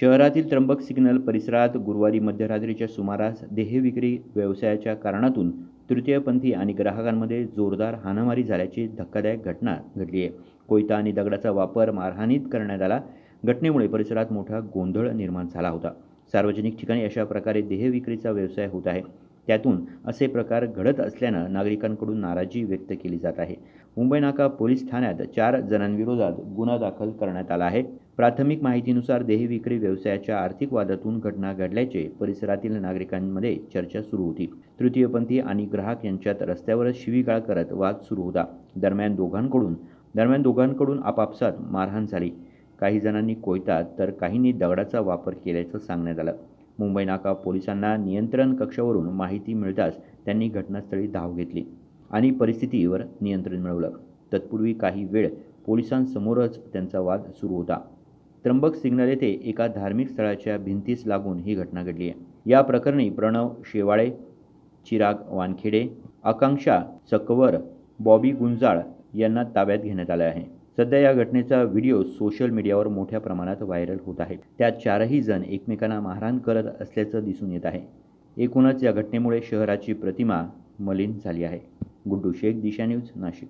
शहरातील त्र्यंबक सिग्नल परिसरात गुरुवारी मध्यरात्रीच्या सुमारास देहविक्री व्यवसायाच्या कारणातून तृतीयपंथी आणि ग्राहकांमध्ये जोरदार हाणामारी झाल्याची धक्कादायक घटना घडली आहे. कोयता आणि दगडाचा वापर मारहाणीत करण्यात आला. घटनेमुळे परिसरात मोठा गोंधळ निर्माण झाला होता. सार्वजनिक ठिकाणी अशा प्रकारे देहविक्रीचा व्यवसाय होत आहे. त्यातून असे प्रकार घडत असल्यानं नागरिकांकडून नाराजी व्यक्त केली जात आहे. मुंबई नाका पोलीस ठाण्यात चार जणांविरोधात गुन्हा दाखल करण्यात आला आहे. प्राथमिक माहितीनुसार देहविक्री व्यवसायाच्या आर्थिक वादातून घटना घडल्याचे परिसरातील नागरिकांमध्ये चर्चा सुरू होती. तृतीयपंथी आणि ग्राहक यांच्यात रस्त्यावरच शिवीगाळ करत वाद सुरू होता. दरम्यान दोघांकडून दरम्यान दोघांकडून आपापसात मारहाण झाली. काही जणांनी कोयता तर काहींनी दगडाचा वापर केल्याचं सांगण्यात आलं. मुंबई नाका पोलिसांना नियंत्रण कक्षावरून माहिती मिळताच त्यांनी घटनास्थळी धाव घेतली आणि परिस्थितीवर नियंत्रण मिळवलं. तत्पूर्वी काही वेळ पोलिसांसमोरच त्यांचा वाद सुरू होता. त्र्यंबक सिग्नल येथे एका धार्मिक स्थळाच्या भिंतीस लागून ही घटना घडली आहे. या प्रकरणी प्रणव शेवाळे चिराग वानखेडे आकांक्षा चकवर बॉबी गुंजाळ यांना ताब्यात घेण्यात आलं आहे. सध्या या घटनेचा व्हिडिओ सोशल मीडियावर मोठ्या प्रमाणात व्हायरल होत आहे. त्यात चारही जण एकमेकांना मारहाण करत असल्याचं दिसून येत आहे. एकूणच या घटनेमुळे शहराची प्रतिमा मलिन झाली आहे. गुड्डू शेख दिशा न्यूज नाशिक.